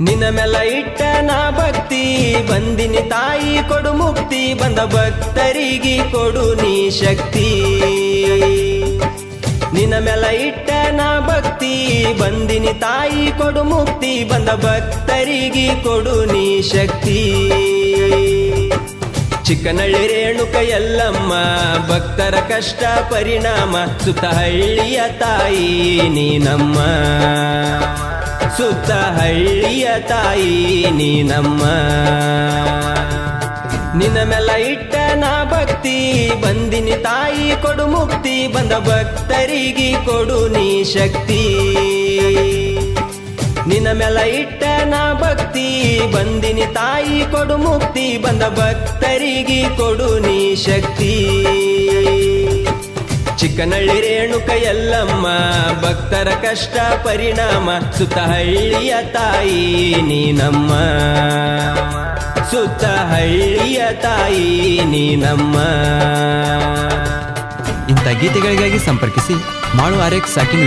ನಿನ್ನ ಮೆಲ ಇಟ್ಟ ನಾ ಭಕ್ತಿ. ಬಂದಿನಿ ತಾಯಿ ಕೊಡು ಮುಕ್ತಿ, ಬಂದ ಭಕ್ತರಿಗೆ ಕೊಡು ನೀ ಶಕ್ತಿ. ನಿನ್ನ ಮೆಲ ಇಟ್ಟ ನಾ ಭಕ್ತಿ, ಬಂದಿನಿ ತಾಯಿ ಕೊಡು ಮುಕ್ತಿ, ಬಂದ ಭಕ್ತರಿಗೆ ಕೊಡು ನೀ ಶಕ್ತಿ. ಚಿಕ್ಕನಳ್ಳಿ ರೇಣುಕ ಎಲ್ಲಮ್ಮ ಭಕ್ತರ ಕಷ್ಟ ಪರಿಣಾಮ, ಸುತ್ತ ಹಳ್ಳಿಯ ತಾಯಿ ನೀನಮ್ಮ. ಸುತ್ತ ಹಳ್ಳಿಯ ತಾಯಿ ನೀನಮ್ಮ ನಿನ್ನ ಮೆಲ್ಲ ಇಟ್ಟ ನಾ ಭಕ್ತಿ, ಬಂದಿನಿ ತಾಯಿ ಕೊಡು ಮುಕ್ತಿ, ಬಂದ ಭಕ್ತರಿಗೆ ಕೊಡು ನೀ ಶಕ್ತಿ. ನಿನ್ನ ಮೆಲ ಇಟ್ಟ ನಾ ಭಕ್ತಿ, ಬಂದಿನಿ ತಾಯಿ ಕೊಡು ಮುಕ್ತಿ, ಬಂದ ಭಕ್ತರಿಗೆ ಕೊಡು ನೀ ಶಕ್ತಿ. ಚಿಕ್ಕನಳ್ಳಿ ರೇಣುಕ ಎಲ್ಲಮ್ಮ ಭಕ್ತರ ಕಷ್ಟ ಪರಿಣಾಮ, ಸುತ್ತಹಳ್ಳಿಯ ತಾಯಿ ನೀನಮ್ಮ. ಸುತ್ತಹಳ್ಳಿಯ ತಾಯಿ ನೀನಮ್ಮ. ಇಂಥ ಗೀತೆಗಳಿಗಾಗಿ ಸಂಪರ್ಕಿಸಿ ಮಾಡುವ ಆರ್ ಎಕ್ಸ್ ಸಾಕಿನ್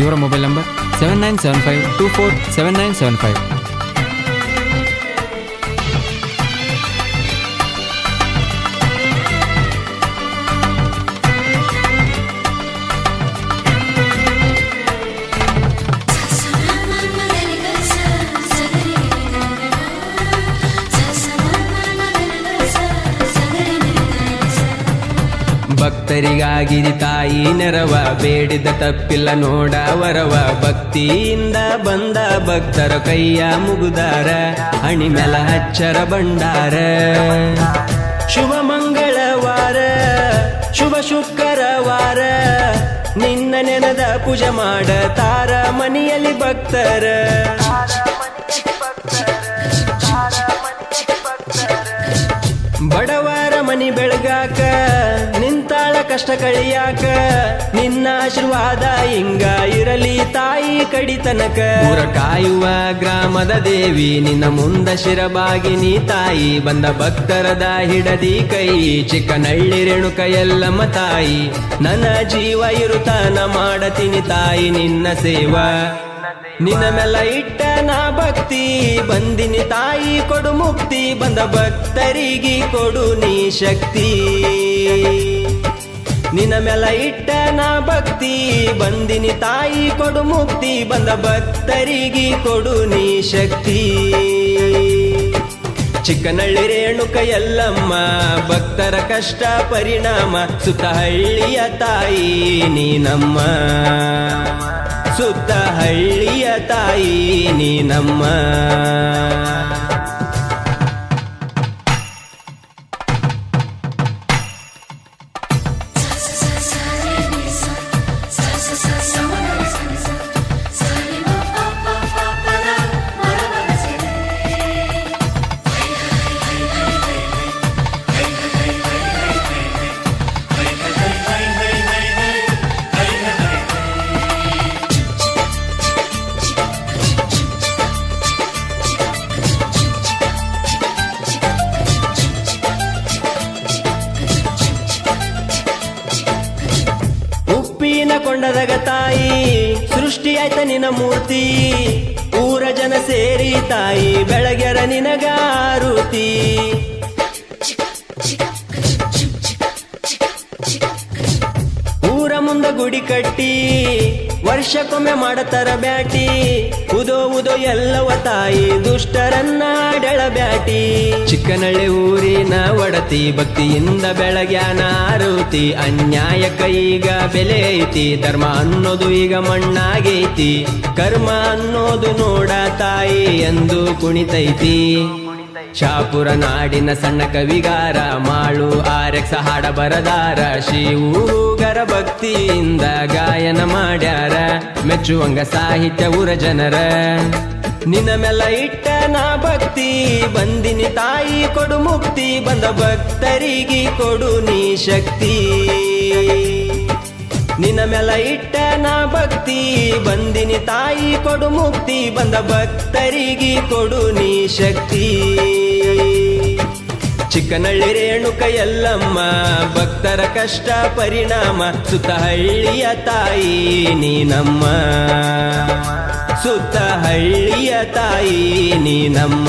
ಇವರ mobile number seven nine seven five two four seven nine seven five ಭಕ್ತರಿಗಾಗಿದಿ ತಾಯಿ ನೆರವ, ಬೇಡಿದ ತಪ್ಪಿಲ್ಲ ನೋಡ ವರವ. ಭಕ್ತಿಯಿಂದ ಬಂದ ಭಕ್ತರ ಕೈಯ ಮುಗುದಾರ, ಅಣಿಮೆಲ ಹಚ್ಚರ ಬಂಡಾರ ಶುಭ ಮಂಗಳವಾರ, ಶುಭ ಶುಕ್ರವಾರ, ನಿನ್ನ ನೆನದ ಪೂಜೆ ಮಾಡ ತಾರ ಮನೆಯಲ್ಲಿ ಭಕ್ತರ. ಬಡವರ ಮನಿ ಬೆಳಗಾಕ ಕಷ್ಟ ಕಳಿಯಾಕ, ನಿನ್ನ ಆಶೀರ್ವಾದ ಹಿಂಗ ಇರಲಿ ತಾಯಿ ಕಡಿತನಕ. ಊರ ಕಾಯುವ ಗ್ರಾಮದ ದೇವಿ, ನಿನ್ನ ಮುಂದ ಶಿರಬಾಗಿ ನೀ ತಾಯಿ. ಬಂದ ಭಕ್ತರದ ಹಿಡದಿ ಕೈ, ಚಿಕ್ಕನಳ್ಳಿ ರೇಣುಕ ಎಲ್ಲಮ್ಮ ತಾಯಿ. ನನ್ನ ಜೀವ ಇರುತನ ಮಾಡತೀನಿ ತಾಯಿ, ನಿನ್ನ ಸೇವಾ. ನಿನ್ನ ಮೆಲ್ಲ ಇಟ್ಟ ನಾ ಭಕ್ತಿ, ಬಂದಿನಿ ತಾಯಿ ಕೊಡು ಮುಕ್ತಿ. ಬಂದ ಭಕ್ತರಿಗೆ ಕೊಡು ನೀ ಶಕ್ತಿ. ನಿನ್ನ ಮೆಲ ಇಟ್ಟ ನಾ ಭಕ್ತಿ. ಬಂದಿನಿ ತಾಯಿ ಕೊಡು ಮುಕ್ತಿ. ಬಂದ ಭಕ್ತರಿಗೆ ಕೊಡು ನೀ ಶಕ್ತಿ. ಚಿಕ್ಕನಳ್ಳಿ ರೇಣುಕ ಎಲ್ಲಮ್ಮ ಭಕ್ತರ ಕಷ್ಟ ಪರಿಣಾಮ ಸುತ್ತ ಹಳ್ಳಿಯ ತಾಯಿ ನೀನಮ್ಮ ಸುತ್ತ ಹಳ್ಳಿಯ ತಾಯಿ ನೀನಮ್ಮ ಕೊಂಡದಾಗ ತಾಯಿ, ಸೃಷ್ಟಿ ಆಯ್ತ ನಿನ್ನ ಮೂರ್ತಿ. ಊರ ಜನ ಸೇರಿ ತಾಯಿ, ಬೆಳಗ್ಯರ ನಿನಗಾರುತಿ ಊರ ಮುಂದ ಗುಡಿ ಕಟ್ಟಿ ವರ್ಷಕ್ಕೊಮ್ಮೆ ಮಾಡತರ ಬ್ಯಾಟಿ. ಉದೋ ಉದೋ ಎಲ್ಲವ ತಾಯಿ ದುಷ್ಟರನ್ನ ಬ್ಯಾಟಿ. ಚಿಕ್ಕನಳ್ಳಿ ಊರಿನ ಒಡತಿ ಭಕ್ತಿಯಿಂದ ಬೆಳಗ್ಯಾನ ಆರುತಿ ಅನ್ಯಾಯಕ್ಕ ಈಗ ಬೆಲೆ ಐತಿ, ಧರ್ಮ ಅನ್ನೋದು ಈಗ ಮಣ್ಣಾಗೈತಿ. ಕರ್ಮ ಅನ್ನೋದು ನೋಡ ತಾಯಿ ಎಂದು ಕುಣಿತೈತಿ. ಶಾಪುರ ನಾಡಿನ ಸಣ್ಣ ಕವಿಗಾರ, ಮಾಳು ಆರೆಕ್ಸ ಹಾಡ ಬರದಾರ ಶಿವೂಗರ ಭಕ್ತಿಯಿಂದ ಗಾಯನ ಮಾಡ್ಯಾರ, ಮೆಚ್ಚುವಂಗ ಸಾಹಿತ್ಯ ಊರ ಜನರ. ನಿನ್ನ ಮೆಲ್ಲ ಇಟ್ಟ ನಾ ಭಕ್ತಿ, ಬಂದಿನಿ ತಾಯಿ ಕೊಡು ಮುಕ್ತಿ, ಬಂದ ಭಕ್ತರಿಗೆ ಕೊಡು ನೀ ಶಕ್ತಿ. ನಿನ್ನ ಮೇಲ ಇಟ್ಟ ನಾ ಭಕ್ತಿ. ಬಂದಿನಿ ತಾಯಿ ಕೊಡು ಮುಕ್ತಿ. ಬಂದ ಭಕ್ತರಿಗೆ ಕೊಡು ನೀ ಶಕ್ತಿ. ಚಿಕ್ಕನಳ್ಳಿ ರೇಣುಕ ಎಲ್ಲಮ್ಮ ಭಕ್ತರ ಕಷ್ಟ ಪರಿಣಾಮ, ಸುತ್ತ ಹಳ್ಳಿಯ ತಾಯಿ ನೀನಮ್ಮ ಸುತ್ತ ಹಳ್ಳಿಯ ತಾಯಿ ನೀನಮ್ಮ